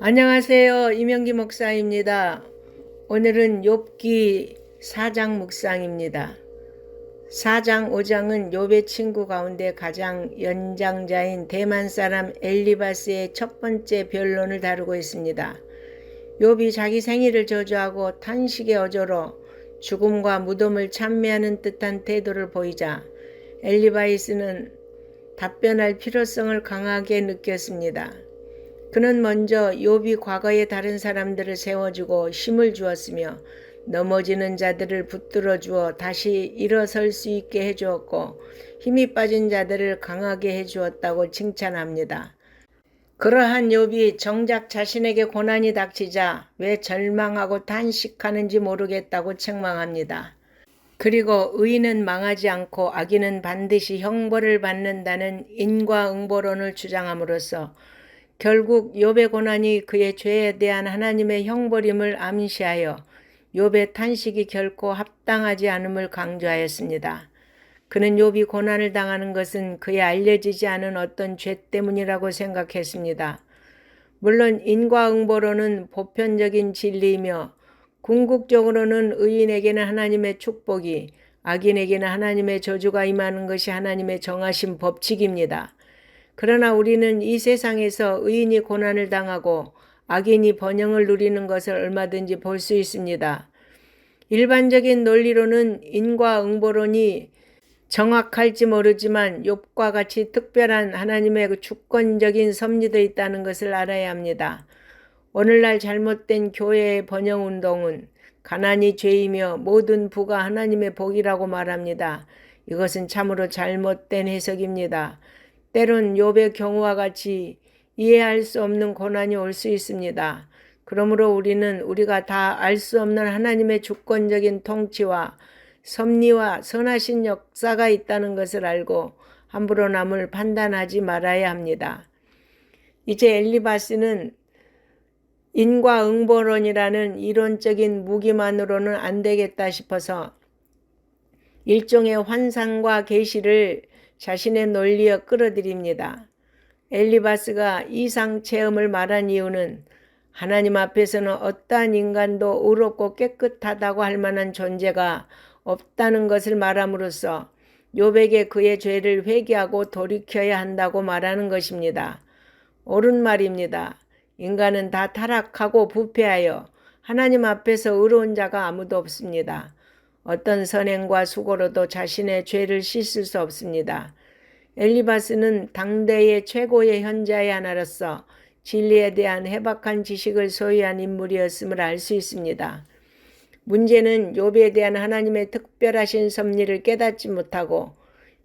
안녕하세요. 이명기 목사입니다. 오늘은 욥기 4장 묵상입니다. 4장 5장은 욥의 친구 가운데 가장 연장자인 대만 사람 엘리바스의 첫 번째 변론을 다루고 있습니다. 욥이 자기 생일을 저주하고 탄식의 어조로 죽음과 무덤을 찬미하는 듯한 태도를 보이자 엘리바이스는 답변할 필요성을 강하게 느꼈습니다. 그는 먼저 욥이 과거의 다른 사람들을 세워주고 힘을 주었으며 넘어지는 자들을 붙들어 주어 다시 일어설 수 있게 해 주었고 힘이 빠진 자들을 강하게 해 주었다고 칭찬합니다. 그러한 욥이 정작 자신에게 고난이 닥치자 왜 절망하고 탄식하는지 모르겠다고 책망합니다. 그리고 의인은 망하지 않고 악인은 반드시 형벌을 받는다는 인과응보론을 주장함으로써 결국 욥의 고난이 그의 죄에 대한 하나님의 형벌임을 암시하여 욥의 탄식이 결코 합당하지 않음을 강조하였습니다. 그는 욥이 고난을 당하는 것은 그의 알려지지 않은 어떤 죄 때문이라고 생각했습니다. 물론 인과응보로는 보편적인 진리이며 궁극적으로는 의인에게는 하나님의 축복이 악인에게는 하나님의 저주가 임하는 것이 하나님의 정하신 법칙입니다. 그러나 우리는 이 세상에서 의인이 고난을 당하고 악인이 번영을 누리는 것을 얼마든지 볼 수 있습니다. 일반적인 논리로는 인과응보론이 정확할지 모르지만 욥과 같이 특별한 하나님의 그 주권적인 섭리도 있다는 것을 알아야 합니다. 오늘날 잘못된 교회의 번영 운동은 가난이 죄이며 모든 부가 하나님의 복이라고 말합니다. 이것은 참으로 잘못된 해석입니다. 때론 욥의 경우와 같이 이해할 수 없는 고난이 올 수 있습니다. 그러므로 우리는 우리가 다 알 수 없는 하나님의 주권적인 통치와 섭리와 선하신 역사가 있다는 것을 알고 함부로 남을 판단하지 말아야 합니다. 이제 엘리바스는 인과응보론이라는 이론적인 무기만으로는 안 되겠다 싶어서 일종의 환상과 계시를 자신의 논리에 끌어들입니다. 엘리바스가 이상 체험을 말한 이유는 하나님 앞에서는 어떠한 인간도 의롭고 깨끗하다고 할 만한 존재가 없다는 것을 말함으로써 욥에게 그의 죄를 회개하고 돌이켜야 한다고 말하는 것입니다. 옳은 말입니다. 인간은 다 타락하고 부패하여 하나님 앞에서 의로운 자가 아무도 없습니다. 어떤 선행과 수고로도 자신의 죄를 씻을 수 없습니다. 엘리바스는 당대의 최고의 현자의 하나로서 진리에 대한 해박한 지식을 소유한 인물이었음을 알 수 있습니다. 문제는 욥에 대한 하나님의 특별하신 섭리를 깨닫지 못하고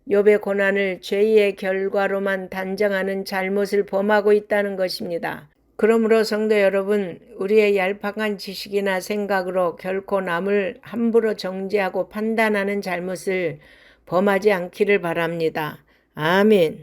욥의 고난을 죄의 결과로만 단정하는 잘못을 범하고 있다는 것입니다. 그러므로 성도 여러분, 우리의 얄팍한 지식이나 생각으로 결코 남을 함부로 정죄하고 판단하는 잘못을 범하지 않기를 바랍니다. 아멘.